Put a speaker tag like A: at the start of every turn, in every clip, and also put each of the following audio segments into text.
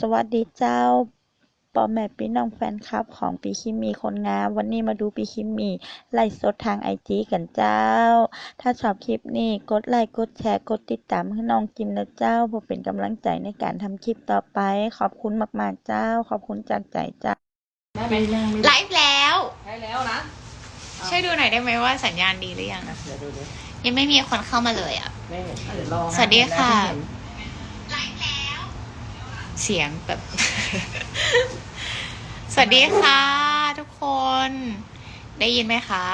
A: สวัสดีเจ้าพ่อแม่พี่น้องแฟนคลับของปีคิมมีคนงาม วันนี้มาดูปีคิมมีไลฟ์สดทางไอจีกันเจ้า ถ้าชอบคลิปนี้กดไลค์กดแชร์กดติดตามให้น้องจิมนะเจ้าเพื่อเป็นกำลังใจในการทำคลิปต่อไป ขอบคุณมากๆเจ้า ขอบคุณจากใจเจ้า
B: ได้ไหม
C: ไลฟ์แล้ว
B: ได้แล้วนะ
C: ช่วยดูหน่อยได้ไหมว่าสัญญาณดีหรือยัง
B: อะเดี๋ยวดูดิ
C: ยังไม่มีคนเข้ามาเลยอะ
B: ไม่เห็นอะเดี๋ยวลองน
C: สวัสดีค่ะ
B: เสี
C: ยงแบบ สวัสดีค่ะ ทุกคน ได้ยินไหมคะ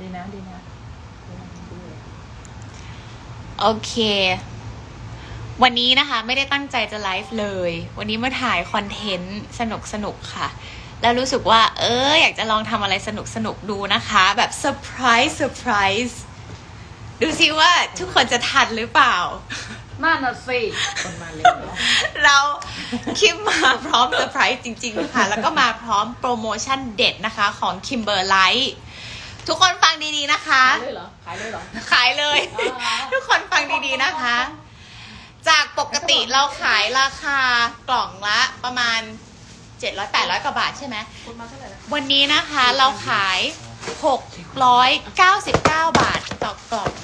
B: ดีนะดีนะ
C: โอเค วันนี้นะคะไม่ได้ตั้งใจจะไลฟ์เลย วันนี้มาถ่ายคอนเทนต์สนุกสนุกค่ะ แล้วรู้สึกว่า เอออยากจะลองทำอะไรสนุกสนุกดูนะคะ แบบเซอร์ไพรส์เซอร์ไพรส์ดูซิว่าทุกคนจะทันหรือเปล่า
B: นั่นน่ะสิคนมาเร็วเนาะ
C: เราคิมมาพร้อมเซอร์ไพรส์จริง ๆ ค่ะ แล้วก็มาพร้อมโปรโมชั่นเด็ดนะคะของ Kimberlite ทุกคนฟังดีๆนะคะ
B: ขายเลยเหรอขายเลยเหรอ
C: ขายเลย
B: อ๋อ
C: ทุกคนฟังดีๆนะคะ จากปกติเราขายราคากล่องละประมาณ 700-800 กว่าบาทใช่ไหม
B: คุณมาเท่าไหร่นะ
C: วันนี้นะคะเราขาย 699 บาทต่อกล่องค่ะ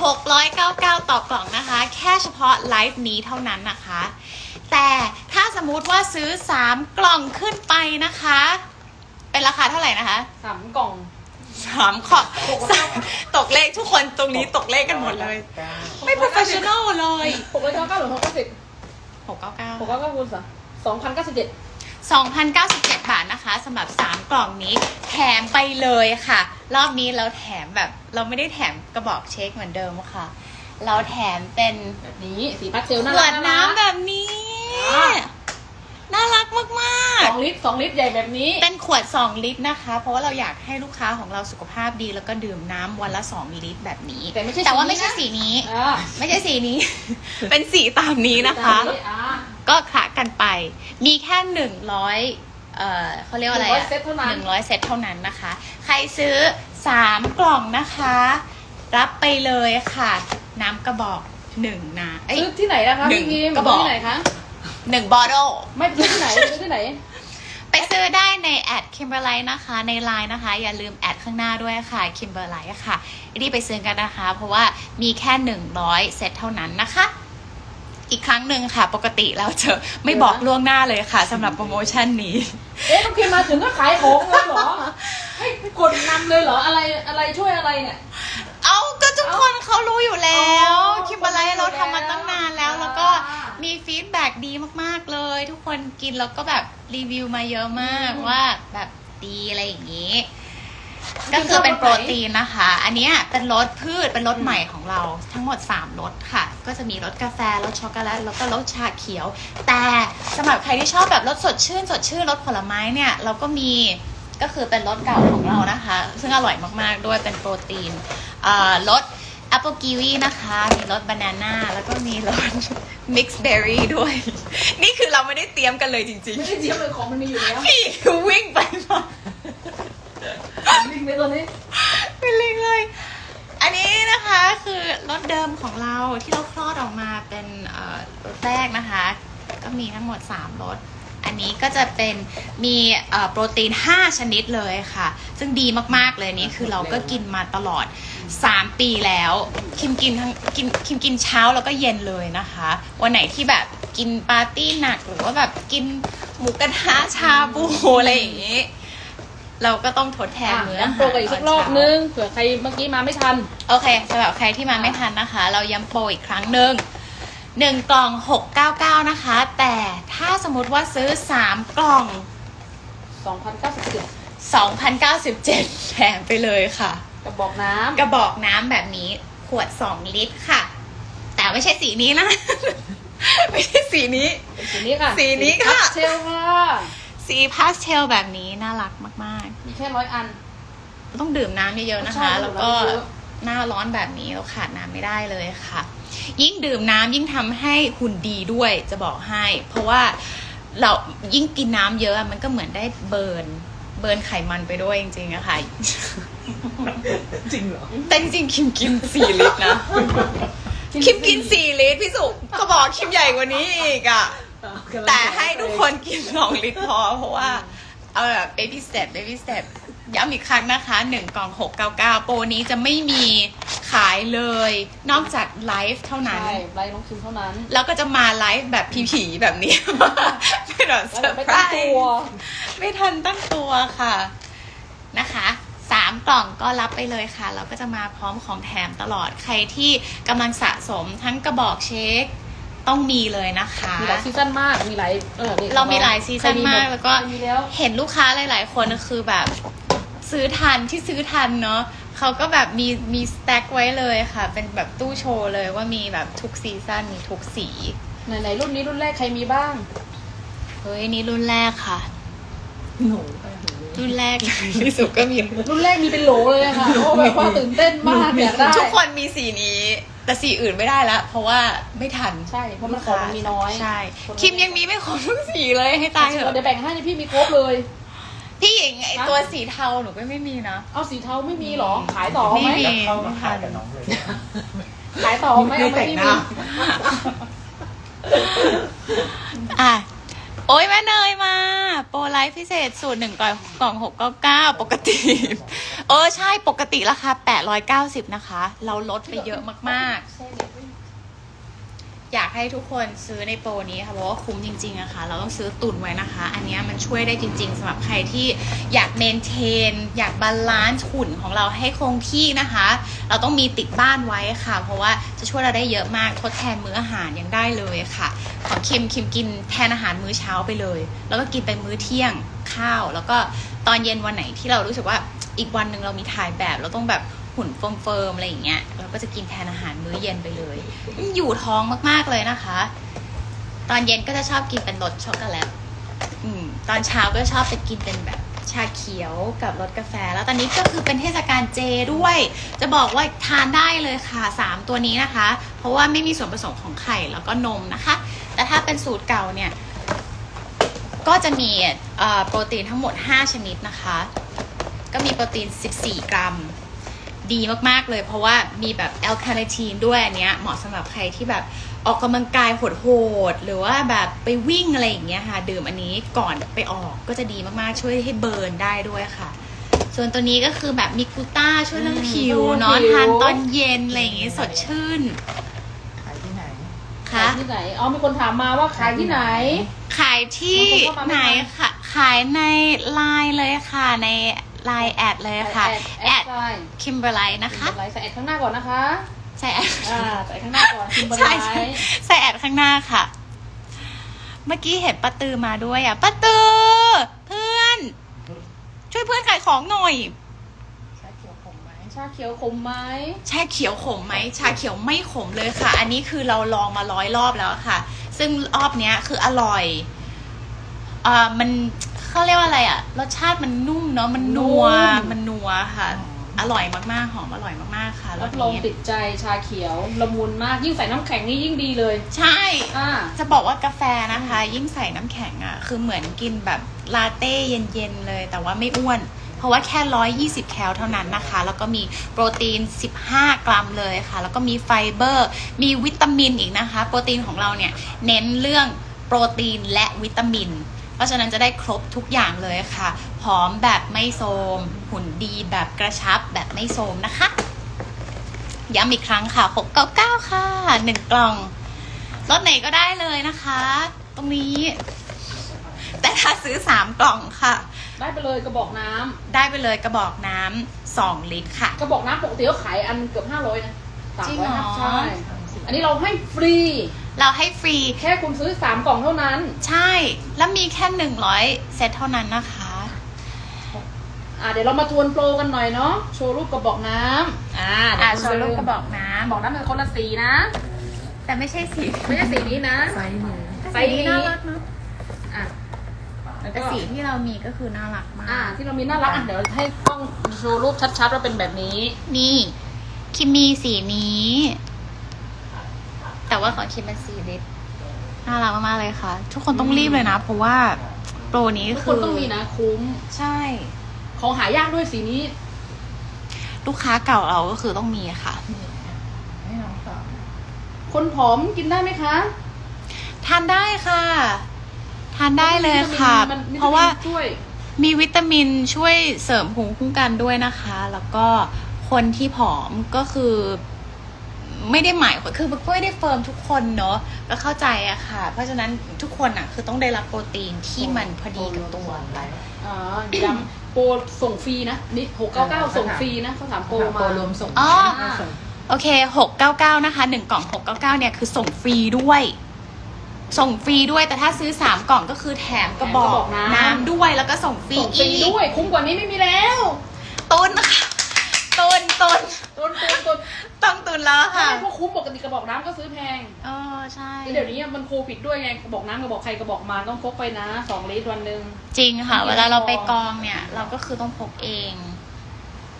C: 699 ต่อกล่องนะคะ แค่เฉพาะไลฟ์นี้เท่านั้นนะคะ แต่ถ้าสมมุติว่าซื้อ 3 กล่องขึ้นไปนะคะ เป็นราคาเท่าไหร่นะคะ
B: สามกล่อง
C: สามขอบสามตกเลขทุกคนตรงนี้ตกเลขกันหมดเลย ไม่ professional เลย
B: หกร้อยเก้าเก้าหรือหกร้อยเก้าสิบหก
C: 699
B: ร้อยเก้าคูณสามสองพันเก้าสิบเจ็ด
C: 2,097 บาทนะคะสำหรับ 3 กล่องนี้แถมไปเลยค่ะ รอบนี้เราแถมแบบเราไม่ได้แถมกระบอกเช็คเหมือนเดิมค่ะ เราแถมเป็น
B: แบบนี้สีพักเซล
C: ข
B: น่าวรัก
C: ดน้ำแบบนี้
B: อ่า
C: น่ารักมาก
B: สองลิตรสองลิตรใหญ่แบบนี้
C: ๆ เป็นขวด 2 ลิตรนะคะ เพราะว่าเราอยากให้ลูกค้าของเราสุขภาพดีแล้วก็ดื่มน้ำวันละ 2 ลิตรแบบนี้
B: แต่ไม่ใช่
C: แต่ว่า
B: สี
C: ไม่ใช่
B: นะ
C: สีนี้
B: อ่า
C: ไม่ใช่สีนี้ เป็นสีตามนี้นะคะ
B: แบบอ่า
C: ก็คละกันไป มีแค่หนึ่งร้อยเอ่อเขาเรียกว่าอะไร
B: 100
C: อะ
B: เซตเท่านั้น
C: หนึ่งร้อยเซตเท่านั้นนะคะ ใครซื้อสามกล่องนะคะ รับไปเลยค่ะ น้ำกระบอกหนึ่งนะเอ้ย
B: ซื้อที่ไหนนะคะ
C: หนึ่
B: พี่
C: ง
B: กิม
C: กระบอก
B: ซื้ที่ไหนคะ
C: หนึ่งบอ t ล
B: ไม่ซื้อที่ไหนซื้อที่ไหน
C: ไปซื้อได้ในแอด Kimberlite นะคะ ในไลน์นะคะ อย่าลืมแอดข้างหน้าด้วยค่ะ Kimberlite ค่ะรีบไปซื้อกันนะคะ เพราะว่ามีแค่100เซตเท่านั้นนะคะ อีกครั้งหนึ่งค่ะ ปกติเราจะไม่บอกล่วงหน้าเลยค่ะสำหรับโปรโมชั่นนี้
B: เอ๊ะน้องคิมมาถึงก็ขายของเลยเหรอให้กดนำเลยเหรออะไรอะไรช่วยอะไรเนี่ย
C: เอาก็ทุกคนเขารู้อยู่แล้ว
B: อ๋อ
C: คิมเบอร์ไลท์เราทำมาตั้งนานแล้ว
B: อ่า
C: แล้วก็มีฟีดแบ็กดีมากๆเลย ทุกคนกินแล้วก็แบบรีวิวมาเยอะมากว่าแบบดีอะไรอย่างนี้ ก็คือเป็นโปรตีนนะคะ อันเนี้ยเป็นรสพืชเป็นรสใหม่ของเราทั้งหมด 3รสค่ะ ก็จะมีรสกาแฟรสช็อกโกแลตแล้วก็รสชาเขียว แต่สำหรับใครที่ชอบแบบรสสดชื่น สดชื่นรสผลไม้เนี่ยเราก็มีก็คือเป็นรสเก่าของเรานะคะ ซึ่งอร่อยมากๆด้วยเป็นโปรตีนอ่ารสแอปเปิลกีวีนะคะ มีรสบานาน่าแล้วก็มีรสมิกซ์เบอร์รี่ด้วย นี่คือเราไม่ได้เตรียมกันเลยจริง
B: ไม่ได้เจียมเลยของมันมีอยู่แล้ว
C: ๆพี่วิ่งไปมา
B: วิ่งไปตัวนี้
C: เป็นลิงเลย อันนี้นะคะคือรถเดิมของเราที่เราคลอดออกมาเป็นเอ่อรถแรกนะคะ ก็มีทั้งหมด 3รสอันนี้ก็จะเป็นมีเอ่อโปรตีน 5 ชนิดเลยค่ะ ซึ่งดีมากๆเลยนี่คือเราก็กินมาตลอด 3 ปีแล้ว คิมกินทั้งกินคิมกินเช้าแล้วก็เย็นเลยนะคะ วันไหนที่แบบกินปาร์ตี้หนักหรือว่าแบบกินหมูกระทะชาบูอะไรอย่างนี้ เราก็ต้องทดแทนมื้ออา
B: ย้ำ
C: หาร
B: โปรกันอีกสักรอบนึงเผื่อใครเมื่อกี้มาไม่ทัน
C: โอเคสำหรับใครที่มาไม่ทันนะคะ เราย้ำโปรอีกครั้งหนึ่งหนึ่งกล่อง 699 นะคะ แต่ถ้าสมมติว่าซื้อ 3 กล่อง
B: 2,097
C: 2,097แถมไปเลยค่ะ
B: กระบอกน้ำ
C: กระบอกน้ำแบบนี้ขวด 2 ลิตรค่ะ แต่ไม่ใช่สีนี้นะ ไม่ใช่สีนี้
B: เป็นสีนี้ค่ะ
C: สีนี้ค่ะ
B: เชลค่ะ
C: สีพาสเทลแบบนี้น่ารักมาก
B: มีแค่ร้อยอัน
C: ๆ ต้องดื่มน้ำเยอะๆนะคะ
B: ใช่
C: แล้วก็
B: ดื่มน้ำเยอะ
C: หน้าร้อนแบบนี้เราขาดน้ำไม่ได้เลยค่ะ ยิ่งดื่มน้ำยิ่งทำให้หุ่นดีด้วยจะบอกให้ เพราะว่าเรายิ่งกินน้ำเยอะอะมันก็เหมือนได้เบิร์นเบิร์นไขมันไปด้วยจริงๆอะค่ะ
B: จริงเหรอ
C: แต่จริงๆคิมกินสี่ลิตรนะ คิมกินสี่ลิตรพี่สุก็บอกคิมใหญ่กว่านี้อีกอะ แต่ให้ทุกคนกินสองลิตรพอเพราะว่า เอาแบบ baby step baby step ย้ำอีกครั้งนะคะหนึ่งกล่องหกเก้าเก้าโปรนี้จะไม่มีขายเลย นอกจากไลฟ์เท่านั้น
B: ใช่ไล่น้องคิมเท่านั้น
C: แล้วก็จะมาไลฟ์แบบผีๆแบบนี้ไม่แบบเซ
B: แล้
C: อ
B: ว
C: ร์
B: ไม่
C: ไพร
B: ตั้งตัว
C: ส์ไม่ทันตั้งตัวค่ะนะคะสามกล่องก็รับไปเลยค่ะ เราก็จะมาพร้อมของแถมตลอดใครที่กำลังสะสมทั้งกระบอกเช็ค ต้องมีเลยนะคะ
B: มีหลายซีซั่นมาก มีหลายเออนี่
C: เรามีหลายซีซั่น
B: ใครห
C: มาก แล้วก็
B: ใครมีแล้ว
C: เห็นลูกค้าหลาย ๆ คนคือแบบ ซื้อทันที่ซื้อทันเนาะเขาก็แบบมีมีสแต็กไว้เลยค่ะ เป็นแบบตู้โชว์เลยว่ามีแบบทุกซีซั่นมีทุกสี
B: ไหนไหนรุ่นนี้รุ่นแรกใครมีบ้าง
C: เฮ้ยนี่รุ่นแรกค่ะ
B: หนู
C: รุ่นแรกที่สุดก็มี
B: รุ่นแรกมีเป็นโหลเลยอะค่ะโอ้แบบว่าตื่นเต้นมากอยากได้
C: ทุกคนมีสีนี้ แต่สีอื่นไม่ได้ละเพราะว่าไม่ทัน
B: ใช่เพราะมันของมันมีน้อย
C: ใช่
B: คน
C: คิมยังมีไม่ครบทุกสีเลยให้ตายเถอะ
B: เดี๋ยวแบ่งให้พี่มีครบเลย
C: พี่หญิงไอ
B: ฮะ
C: ตัวสีเทาหนูก็ไม่มีนะ
B: เอาสีเทาไม่มีเหรอขายต่อไหม
C: ไม่มี
D: เข้ามาขายกับน้องเลย
B: ขายต่อไหมเอาไหมพี่มี
C: อะ โอ้ยแม่เนยมา โปรไลฟ์พิเศษสูตรหนึ่งกล่องกล่องหกเก้าเก้าปกติ เออ ใช่ปกติราคาแปดร้อยเก้าสิบนะคะ เราลดไปเยอะมากๆ อยากให้ทุกคนซื้อในโปรนี้ค่ะเพราะว่าคุ้มจริงๆอะค่ะเราต้องซื้อตุนไว้นะคะ อันนี้มันช่วยได้จริง ๆสำหรับใครที่อยากเมนเทน อยากบาลานซ์หุ่นของเราให้คงที่นะคะ เราต้องมีติดบ้านไว้ค่ะ เพราะว่าจะช่วยเราได้เยอะมากทดแทนมื้ออาหารยังได้เลยค่ะ ของคิมคิมกินแทนอาหารมื้อเช้าไปเลย แล้วก็กินไปมื้อเที่ยงข้าว แล้วก็ตอนเย็นวันไหนที่เรารู้สึกว่าอีกวันหนึ่งเรามีถ่ายแบบเราต้องแบบ หุ่นเฟิร์มๆอะไรอย่างเงี้ยเราก็จะกินแทนอาหารมื้อเย็นไปเลย อยู่ท้องมากๆเลยนะคะ ตอนเย็นก็จะชอบกินเป็นรสช็อกโกแลตอืมตอนเช้าก็ชอบไปกินเป็นแบบชาเขียวกับรสกาแฟ แล้วตอนนี้ก็คือเป็นเทศกาลเจด้วย จะบอกว่าทานได้เลยค่ะสามตัวนี้นะคะ เพราะว่าไม่มีส่วนผสมของไข่แล้วก็นมนะคะ แต่ถ้าเป็นสูตรเก่าเนี่ย ก็จะมีโปรตีนทั้งหมด 5 ชนิดนะคะ ก็มีโปรตีน 14 กรัม ดีมากๆเลย เพราะว่ามีแบบแอลคาเนทีนด้วยอันเนี้ยเหมาะสำหรับใครที่แบบออกกำลังกายโหดๆหรือว่าแบบไปวิ่งอะไรอย่างเงี้ยค่ะ ดื่มอันนี้ก่อนไปออกก็จะดีมากๆช่วยให้เบิร์นได้ด้วยค่ะ ส่วนตัวนี้ก็คือแบบมีกลูต้าช่วยเรื่องผิวเนาะทานตอนเย็นอะไรอย่างงี้สดชื่น
D: ขายที่ไหน
B: ขาย
C: ค่ะ
B: ที่ไหนอ๋อมีคนถามมาว่าขายที่ไหน
C: ขายที่
B: บางคนเข้ามาไม่
C: ไหน
B: ทัน
C: ค่ะขายในไลน์เลยค่ะ ใน ไลน์แอดเลยค่ะ
B: แอ
C: แอ
B: ด
C: ด
B: ใช่
C: คิมเบอร์ไลน์นะคะ
B: ใส่แอดข้างหน้าก่อนนะคะ
C: ใช่แอด
B: อ่าใส่ข้างหน้าก่อนคิมเบอร์
C: ใช่
B: ไล
C: ใช่
B: ท์
C: ใส่แอดข้างหน้าค่ะ เมื่อกี้เห็นป้าตือมาด้วยอะป้าตือเพื่อน ช่วยเพื่อนขายของหน่อย
D: ใช้เขียวผมไหม
B: ชาเขียวขมไหม
C: ชาเขียวขมไหมชาเขียวไม่ขมเลยค่ะ อันนี้คือเราลองมาร้อยรอบแล้วค่ะ ซึ่งรอบเนี้ยคืออร่อยเอ่อมัน เขาเรียกว่าอะไรอะ รสชาติมันนุ่มเนาะ มันนัว
B: นุ่ม
C: มันนัวค่ะ อร่อยมากๆ หอมอร่อยมากๆ ค่ะร
B: รั
C: ส
B: บรอง
C: นี้
B: ติดใจชาเขียวละมุนมากยิ่งใส่น้ำแข็งนี่ยิ่งดีเลย
C: ใช่
B: อ่า
C: จะบอกว่ากาแฟนะคะ ยิ่งใส่น้ำแข็งอะ่ะ คือเหมือนกินแบบลาเต้เย็นๆเลย แต่ว่าไม่อ้วน เพราะว่าแค่ 120 แคลเท่านั้นนะคะ แล้วก็มีโปรตีน 15 กรัมเลยค่ะ แล้วก็มีไฟเบอร์ มีวิตามินอีกนะคะ โปรตีนของเราเนี่ย เน้นเรื่องโปรตีนและวิตามินเพ ราะฉะนั้นจะได้ครบทุกอย่างเลยค่ะผอมแบบไม่โทรมหุ่นดีแบบกระชับแบบไม่โทรมนะคะ ย้ำอีกครั้งค่ะ 699 ค่ะ 1 กล่องรถไหนก็ได้เลยนะคะ ตรงนี้ แต่ถ้าซื้อ 3 กล่องค่ะ
B: ได้ไปเลยกระบอกน้ำ
C: ได้ไปเลยกระบอกน้ำ2ลิตรค่ะ
B: กระบอกน้ำปกติเขาขายอันเกือบห้าร้อยนะสาม
C: จริง
B: ร้อย
C: เหรอ
B: ใช่ อันนี้เราให้ฟรี
C: เราให้ฟรี
B: แค่คุณซื้อสามกล่องเท่านั้น
C: ใช่ แล้วมีแค่ 100 เซตเท่านั้นนะคะ
B: อ่าเดี๋ยวเรามาทวนโปรกันหน่อยเนาะ โชว์รูปกระบอกน้ำอ่า
C: อ่า
B: เดี๋ยว
C: โชว์รูปกระบอกน้
B: บอกน้ำเป็นคนละสีนะำ
C: แต่ไม่ใช่สี
B: ไม่ใช่สีนี้นะ
D: ไซส์นี้
B: ไซส์นี้
C: น่ารักเนอะ
B: อะแล้ว
C: แต่
B: ก็
C: สีที่เรามีก็คือน่ารักมา
B: อ่าก ที่เรามีน่ารักอะเดี๋ยวให้กล้องโชว์รูปชัดๆว่าเป็นแบบนี้
C: นี่ คิมมีสีนี้ แต่ว่าของคิมเป็นสีลิตรน่ารักมากๆเลยค่ะ ทุกคนต้องรีบเลยนะ เพราะว่าโปรนี้
B: ทุก
C: คื
B: คน
C: อ
B: ต้องมีนะคุ้ม
C: ใช่
B: ของหายากด้วยสีนี้
C: ลูกค้าเก่าเราก็คือต้องมีค่ะ
D: ให้น้องต่อ
B: คนผอมกินได้ไหมคะ
C: ถทานได้ค่ะ ทานได้เลยค่ะ
B: มันวิตมิน
C: เพราะว่า
B: ช่วย
C: มีวิตามินช่วยเสริมภูมิคุ้มกันด้วยนะคะ แล้วก็คนที่ผอมก็คือ ไม่ได้หมายคือมันก็ไม่ได้เฟิร์มทุกคนเนาะก็เข้าใจอะค่ะ เพราะฉะนั้นทุกคนอะคือต้องได้รับโปรตีนที่มันพอดีกับตัว
B: อ่าย้ำโปรส่งฟรีนะนี่หกเก้าเก้าส่งฟรีนะเขาถามโปรมา
D: โปรรวมส่ง
C: อ๋อ
D: ส่ง
C: โอเค 699 นะคะ 1 กล่อง 699 เนี่ย คือส่งฟรีด้วย ส่งฟรีด้วย แต่ถ้าซื้อ 3 กล่องก็คือแถมกระบอก
B: แถมกระบอกน้ำ
C: น้ำด้วย แล้วก็ส่งฟรี
B: ส่งฟรี
C: อีก
B: ด้วย คุ้มกว่านี้ไม่มีแล้ว
C: ตุนค่ะตุนตุน
B: ต้นต้นต้น
C: ต้องตุนแล้ว
B: ค่ะ
C: ค่ะ
B: เพราะคุ้มปกติกระบอกน้ำก็ซื้อแพง
C: เออใช่
B: เดี๋ยวนี้มันโควิดด้วยไงกระบอกน้ำกระบอกใครกระบอกมาต้องพกไปนะสองลิตรวันหนึ่ง
C: จริงค่ะ
B: ไม่
C: เวลาเรา
B: พอ
C: ไปกองเนี่ย เราก็คือต้องพกเอง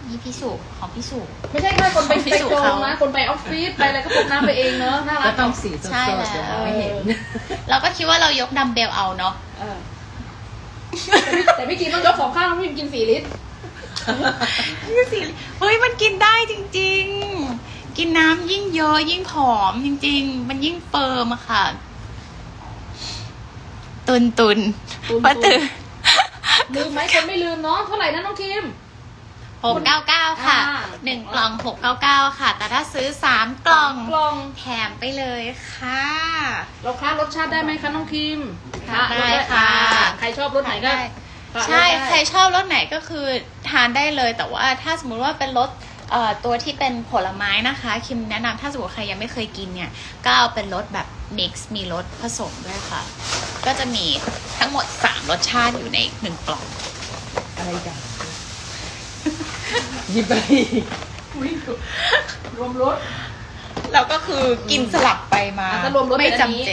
C: นี่พี่สุของพี่สุ
B: ไม่ใช่แค่คนไป
C: พิ
B: ไป
C: สูจน์
B: กอง
C: เขา
B: นะคนไปออฟฟิศไปอะไรก็พกน้ำไปเองเนอะน่ารั
D: ก็
B: ก
D: ต้องสีส
C: ใช่
D: ด
C: แล้ว
D: ๆเดี๋ยวไม่เห็น
C: เราก็คิดว่าเรายกดัมเบลเอาเนาะ
B: เออแต่พี่แต่พี่กินต้องยกสองข้างพี่กินสี่ลิตร
C: เฮ้ยมันกินได้จริง ๆ กินน้ำยิ่งเยอะยิ่งผอมจริง ๆ มันยิ่งเฟิร์มอะค่ะ ตุนตุน
B: ตุน
C: ป้าตือ
B: ลืมไหมคนไม่ลืมเนาะเท่าไหร่นะน้องคิม
C: หกเก้าเก้าค่ะ
B: อ่า
C: หนึ่งกล่องหกเก้าเก้าค่ะ แต่ถ้าซื้อสามกล่อง
B: กล่อง
C: แถมไปเลยค่ะ
B: เราคลารสชาติได้ไหมคะน้องคิม
C: ทานได้ค่ะ
B: อ่าใครชอบรสไหนก็
C: ได้
B: คละ
C: ใช่
B: รสได้
C: ใครชอบรสไหนก็คือทานได้เลย แต่ว่าถ้าสมมุติว่าเป็นรสเอ่อ ตัวที่เป็นผลไม้นะคะ คิมแนะนำถ้าสมมติใครยังไม่เคยกินเนี่ย ก็เอาเป็นรสแบบมิกซ์มีรสผสมด้วยค่ะ ก็จะมีทั้งหมด 3 รสชาติอยู่ในหนึ่งกล่อง
D: อะไรกันหยิบไป
B: อุ๊ยรวมรส
C: เราก็คือกินสลับไปมา
B: อะถ้ารวมรส
C: ไม่
B: เป็นอันนี้
C: จำเจ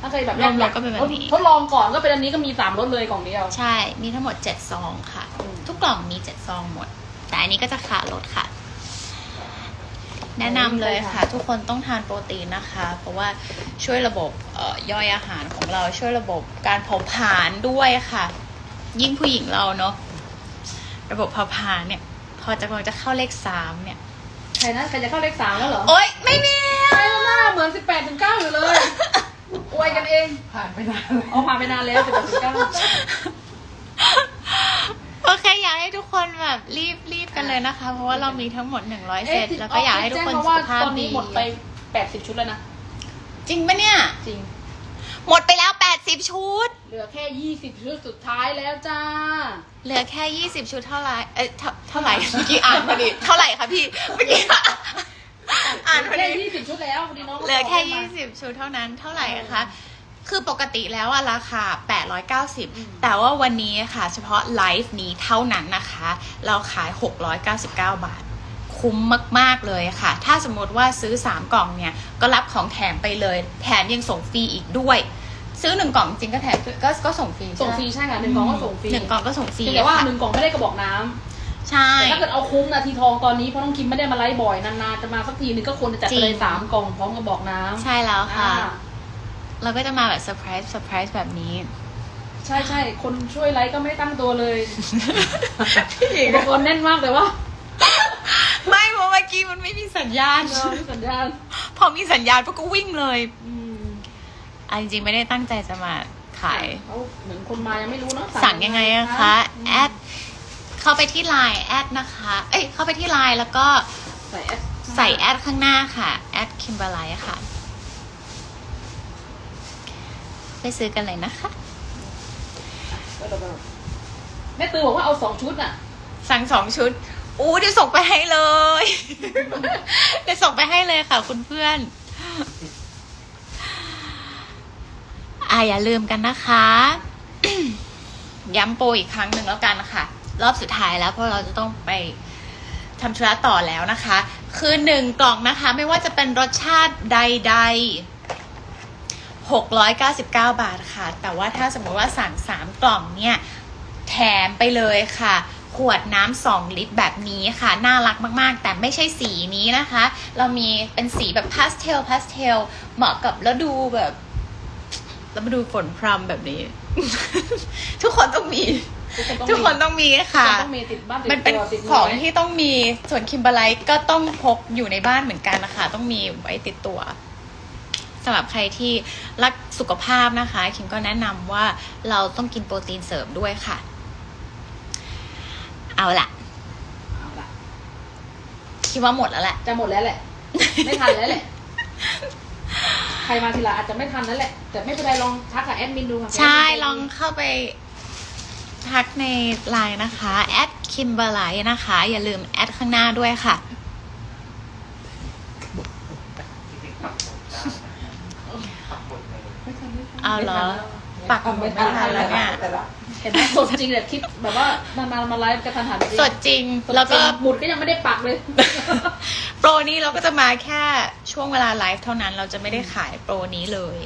B: ถ้าใครแบบ
C: รวมรสก็เป็นแบบนี้
B: ทดลองก่อนก็เป็นอันนี้ก็มีสามรสเลยกล่องเดียว
C: ใช่ มีทั้งหมด 7 ซองค่ะ
B: อืม
C: ทุกกล่องมี 7 ซองหมด แต่อันนี้ก็จะขาดรสค่ะ แนะนำเลยค่ะ ทุกคนต้องทานโปรตีนนะคะ เพราะว่าช่วยระบบเอ่อย่อยอาหารของเราช่วยระบบการเผาผลาญด้วยค่ะ ยิ่งผู้หญิงเราเนาะระบบเผาผลาญเนี่ย พอจะกำลังจะเข้าเลขสามเนี่ย
B: ใครนะใครจะเข้าเลขสามแล้วเหรอ
C: โอ๊ยไม่มี
B: ใครหน้าเหมือนสิบแปดถึงเก้าอยู่เลยอวยกันเอง
D: ผ่านไปนานแล้ว
B: เอาผ่านไปนานแล้วสิบแปดถึงเก้า
C: โอเคอยากให้ทุกคนแบบรีบรีบ กันเลยนะคะ เพราะว่าเรามีทั้งหมด 100 เซตแล้วก็อยากให้ทุกคน
B: แจ้ง
C: สุ
B: มา
C: ขภาพ
B: ตอน
C: ดี
B: นี้หมดไปแปดสิบชุดแล้วนะ
C: จริงปะเนี่ย
B: จริง
C: หมดไปแล้ว 80 ชุด
B: เหลือแค่ยี่สิบชุดสุดท้ายแล้วจ้า
C: เหลือแค่ 20 ชุดเท่าไหร่เอ้ยเท่าเท่าไหร่ เมื่อกี้อ่านพอดี เท่าไหร่คะพี่ เมื่อกี้อ่านพอ
B: เหลื
C: ดี
B: อแค่ยี่สิบชุดแล้วพอดีน้อง
C: เหลือแค่
B: บกมา
C: 20 ชุดเท่านั้น เท่าไหร่นะคะ คือปกติแล้วอะราคา 890 แต่ว่าวันนี้ค่ะ เฉพาะไลฟ์นี้เท่านั้นนะคะ เราขาย 699 บาท คุ้มมาก ๆ เลยค่ะ ถ้าสมมติว่าซื้อ 3 กล่องเนี่ย ก็รับของแถมไปเลย แถมยังส่งฟรีอีกด้วย ซื้อหนึ่งกล่องจริงก็แถมก็ก็ส่งฟรี
B: ส่งฟรี
C: ใช่ไหม
B: ใช่ค่ะหนึ่งกล่องก็ส่งฟรี
C: หนึ่งกล่องก็ส่งฟรี
B: เพียงแต่ว่า
C: ค่ะ
B: หนึ่งกล่องไม่ได้กระบอกน้ำ
C: ใช่
B: แต่ถ้าเกิดเอาคุ้มนาทีทองตอนนี้เพราะน้องคิมไม่ได้มาไลฟ์บ่อยนานๆจะมาสักทีนึงก็ควรจะจัดไปเลยสามกล่องพร้อมกระบอกน้ำ
C: ใช่แล้วค่ะ
B: อ่า
C: เราก็จะมาแบบเซอร์ไพรส์เซอร์ไพรส์แบบนี้
B: ใช่ใช่คนช่วยไลฟ์ก็ไม่ได้ตั้งตัวเลยอุปกรณ์แน่นมากเลยว่า
C: ไม่เพราะเมื่อกี้มันไม่มีสัญญาณ
B: เออสัญญาณ
C: พอมีสัญญาณพวกก็วิ่งเลย
B: อืม
C: อะจริงๆไม่ได้ตั้งใจจะมาขาย
B: เขาเหมือนคนมายังไม่รู้เนาะ
C: สั่งยังไงอะคะแอดเข้าไปที่ไลน์แอดนะคะ เอ้ยเข้าไปที่ไลน์แล้วก็
B: ใส่แอด
C: ใส่แอดข้างหน้าค่ะแอดคิมเบอร์ไลค่ะ ไปซื้อกันเลยนะคะ
B: แม่ตือบอกว่าเอาสองชุดน่ะ
C: สั่งสองชุด อู้เดี๋ยวส่งไปให้เลย เดี๋ยวส่งไปให้เลยค่ะ คุณเพื่อนอ่าอย่าลืมกันนะคะ ย้ำโปรอีกครั้งหนึ่งแล้วกันนะคะรอบสุดท้ายแล้วเพราะเราจะต้องไปทำธุระต่อแล้วนะคะ คือหนึ่งกล่องนะคะ ไม่ว่าจะเป็นรสชาติใด ๆ 699 บาทค่ะ แต่ว่าถ้าสมมติว่าสั่ง 3 กล่องเนี่ย แถมไปเลยค่ะ ขวดน้ำสองลิตรแบบนี้ค่ะ น่ารักมากๆ แต่ไม่ใช่สีนี้นะคะ เรามีเป็นสีแบบพาสเทลพาสเทลเหมาะกับแล้วดูแบบแล้วมาดูฝนพรำแบบนี้ ทุกคนต้องมี ทุกคนต้องมี
B: ทุก
C: ค่ะ
B: คนต้องมีติดบ้านติด
C: มันเป็น
B: ตัวติดมื
C: ของ
B: ไว้
C: ที่ต้องมีส่วนคิมเบอร์ไลท์ก็ต้องพกอยู่ในบ้านเหมือนกันนะคะ ต้องมีไว้ติดตัว สำหรับใครที่รักสุขภาพนะคะคิมก็แนะนำว่าเราต้องกินโปรตีนเสริมด้วยค่ะ เอาละ
B: เอาล่ะ
C: คิดว่าหมดแล้วแหละ
B: จะหมดแล้วแหละ ไม่ทันแล้วแหละ ใครมาทีหละอาจจะไม่ทันแล้วแหละ แต่ไม่เป็นไรลองทักกับแอดมินดูค่ะ
C: ใช่ลองเข้าไปทักในไลน์นะคะแอดคิมเบอร์ไลนะคะ อย่าลืมแอดข้างหน้าด้วยค่ะ เอาเหรอ ปักหมุดไม่ทันแล้วเนี่ย
B: เห็นไหมสดจริงแบบคลิปแบบว่ามามามาไลฟ์กระทันหันจริง
C: สดจริง แล้วก็
B: หมุดก็ยังไม่ได้ปักเลย
C: โปรนี้เราก็จะมาแค่ช่วงเวลาไลฟ์เท่านั้น เราจะไม่ได้ขายโปรนี้เลย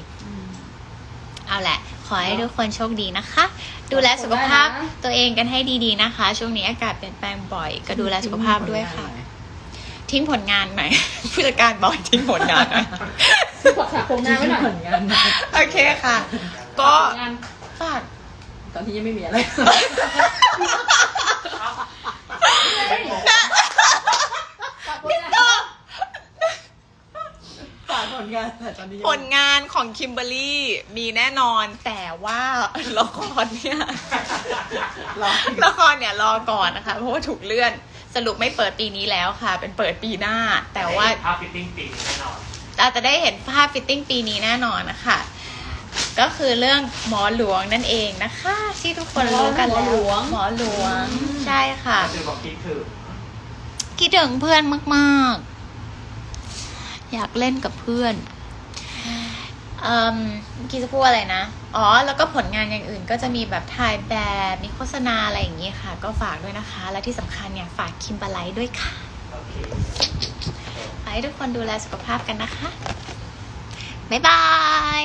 C: เอาแหละ ขอให้ทุกคนโชคดีนะคะ ดูแลสุขภาพ
B: ขอบคุณมากนะ
C: ตัวเองกันให้ดีๆนะคะ ช่วงนี้อากาศเปลี่ยนแปลงบ่อย ก็ดูแลสุขภาพด้วยค่ะ ทิ้งผลงานหน่อยผู้จัดการบอกทิ้งผลงานหน่อย
B: ฝากฝากผลงานไว้หน่อย
D: ผลงานนะ
C: โอเคค่ะ ก็
B: ฝากผลงาน
C: ฝาก
D: ตอนนี้ยังไม่มีอะไร
B: ฝากผลงาน
D: ฝากผลงานแต่ตอนนี้ยัง
C: ผลงานของคิมเบอรรี่มีแน่นอนแต่ว่าละครเนี่ย
D: รอ
C: ละครเนี่ยรอก่อนนะคะ เพราะว่าถูกเลื่อนสรุปไม่เปิดปีนี้แล้วค่ะ เป็นเปิดปีหน้า แต่ว่า
E: ภาพฟิตติ้งปีนี้แน่นอน
C: เราจะได้เห็นภาพฟิตติ้งปีนี้แน่นอนนะคะก็คือเรื่องหมอหลวงนั่นเองนะคะ ที่ทุกคนรู้กันแล้ว
B: หมอหลวง
C: หมอหลวง ใช่ค่ะ
E: ก็คือบอกคิดถึง
C: คิดถึงเพื่อนมากๆ อยากเล่นกับเพื่อนเอ่มเมื่อกี้จะพูดอะไรนะ อ๋อ แล้วก็ผลงานอย่างอื่นก็จะมีแบบถ่ายแบบ มีโฆษณาอะไรอย่างนี้ค่ะ ก็ฝากด้วยนะคะ และที่สำคัญเนี่ย ฝากคิมบาไลท์ด้วยค่ะ
E: โอเค
C: ขอ ให้ทุกคนดูแลสุขภาพกันนะคะ บ๊ายบาย